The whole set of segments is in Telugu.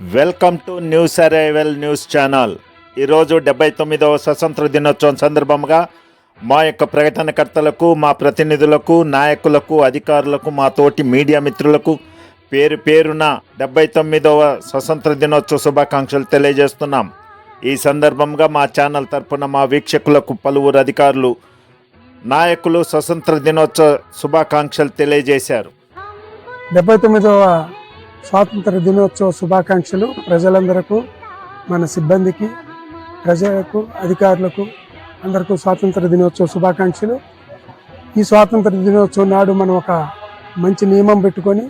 Welcome to news arrival news channel. ఈరోజు డెబ్బై తొమ్మిదవ స్వతంత్ర దినోత్సవం సందర్భంగా మా యొక్క ప్రకటనకర్తలకు మా ప్రతినిధులకు నాయకులకు అధికారులకు మా తోటి మీడియా మిత్రులకు పేరు పేరున డెబ్బై తొమ్మిదవ స్వతంత్ర దినోత్సవ శుభాకాంక్షలు తెలియజేస్తున్నాం. ఈ సందర్భంగా మా ఛానల్ తరపున మా వీక్షకులకు పలువురు అధికారులు నాయకులు స్వతంత్ర దినోత్సవ శుభాకాంక్షలు తెలియజేశారు. డెబ్బై తొమ్మిదవ స్వాతంత్ర దినోత్సవ శుభాకాంక్షలు ప్రజలందరకు మన సిబ్బందికి ప్రజలకు అధికారులకు అందరికీ స్వాతంత్ర దినోత్సవ శుభాకాంక్షలు. ఈ స్వాతంత్ర దినోత్సవం నాడు మనం ఒక మంచి నియమం పెట్టుకొని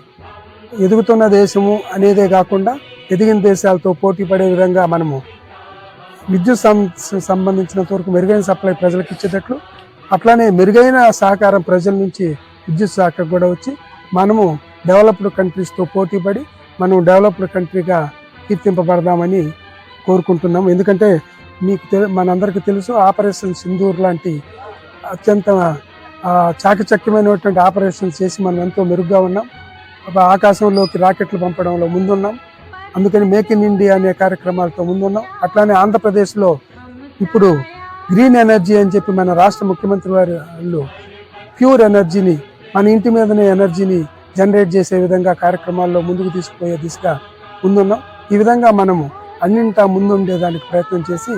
ఎదుగుతున్న దేశము అనేదే కాకుండా ఎదిగిన దేశాలతో పోటీ పడే విధంగా మనము విద్యుత్ సం సంబంధించినంత వరకు మెరుగైన సప్లై ప్రజలకు ఇచ్చేటట్లు అట్లానే మెరుగైన సహకారం ప్రజల నుంచి విద్యుత్ శాఖకు కూడా వచ్చి మనము డెవలప్డ్ కంట్రీస్తో పోటీపడి మనం డెవలప్డ్ కంట్రీగా కీర్తింపబడదామని కోరుకుంటున్నాం. ఎందుకంటే మీకు తెలు మనందరికీ తెలుసు ఆపరేషన్ సింధూర్ లాంటి అత్యంత చాకచక్యమైనటువంటి ఆపరేషన్ చేసి మనం ఎంతో మెరుగ్గా ఉన్నాం. ఆకాశంలోకి రాకెట్లు పంపడంలో ముందున్నాం. అందుకని మేక్ ఇన్ ఇండియా అనే కార్యక్రమాలతో ముందున్నాం. అట్లానే ఆంధ్రప్రదేశ్లో ఇప్పుడు గ్రీన్ ఎనర్జీ అని చెప్పి మన రాష్ట్ర ముఖ్యమంత్రి వారి వాళ్ళు ప్యూర్ ఎనర్జీని మన ఇంటి మీదనే ఎనర్జీని జనరేట్ చేసే విధంగా కార్యక్రమాల్లో ముందుకు తీసుకుపోయే దిశగా ముందున్నాం. ఈ విధంగా మనము అన్నింటా ముందుండేదానికి ప్రయత్నం చేసి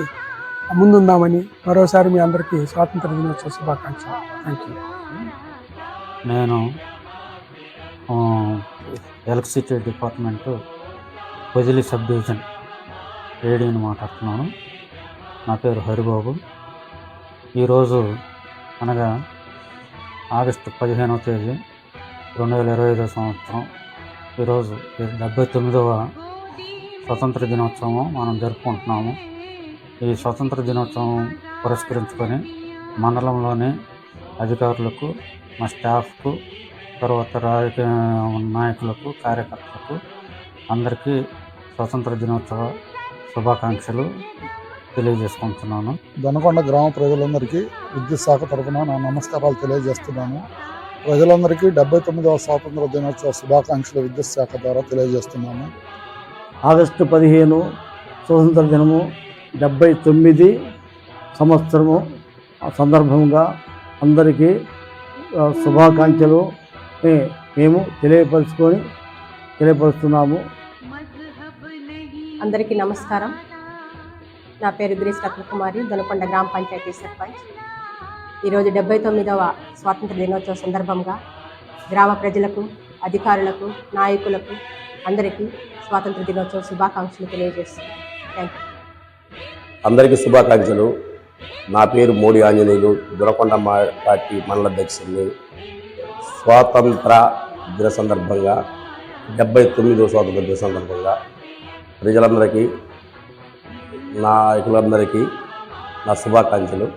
ముందుందామని మరోసారి మీ అందరికీ స్వాతంత్ర దినోత్సవ శుభాకాంక్షలు. థ్యాంక్ యూ నేను ఎలక్ట్రిసిటీ డిపార్ట్మెంటు పొజిలి సబ్ డివిజన్ ఏడీని మాట్లాడుతున్నాను. నా పేరు హరిబాబు. ఈరోజు అనగా ఆగస్టు పదిహేనవ తేదీ రెండు వేల ఇరవై ఐదో సంవత్సరం. ఈరోజు డెబ్బై తొమ్మిదవ స్వతంత్ర దినోత్సవం మనం జరుపుకుంటున్నాము. ఈ స్వతంత్ర దినోత్సవం పురస్కరించుకొని మండలంలోని అధికారులకు మా స్టాఫ్కు తర్వాత రాజకీయ నాయకులకు కార్యకర్తలకు అందరికీ స్వతంత్ర దినోత్సవ శుభాకాంక్షలు తెలియజేసుకుంటున్నాను. దొనకొండ గ్రామ ప్రజలందరికీ విద్యుత్ శాఖ తరఫున నా నమస్కారాలు తెలియజేస్తున్నాను. ప్రజలందరికీ డెబ్బై తొమ్మిదవ స్వాతంత్ర దినోత్సవ శుభాకాంక్షలు విద్యుత్ శాఖ ద్వారా తెలియజేస్తున్నాను ఆగస్టు పదిహేను స్వతంత్ర దినము డెబ్బై తొమ్మిది సంవత్సరము. ఆ సందర్భంగా అందరికీ శుభాకాంక్షలు మేము తెలియపరుచుకొని తెలియపరుస్తున్నాము. అందరికీ నమస్కారం. నా పేరు గ్రీస్ రత్నకుమారి దొనకొండ గ్రామ పంచాయతీ సర్పంచ్. ఈరోజు డెబ్బై తొమ్మిదవ స్వాతంత్ర దినోత్సవ సందర్భంగా గ్రామ ప్రజలకు అధికారులకు నాయకులకు అందరికీ స్వాతంత్ర దినోత్సవ శుభాకాంక్షలు తెలియజేస్తున్నాను. థ్యాంక్ అందరికీ శుభాకాంక్షలు. నా పేరు మోడి ఆంజనేయులు. దొరకొండ పార్టీ మండల అధ్యక్షుడిని. స్వాతంత్ర దిన సందర్భంగా డెబ్బై తొమ్మిదో స్వాతంత్ర దిన సందర్భంగా ప్రజలందరికీ నాయకులందరికీ నా శుభాకాంక్షలు.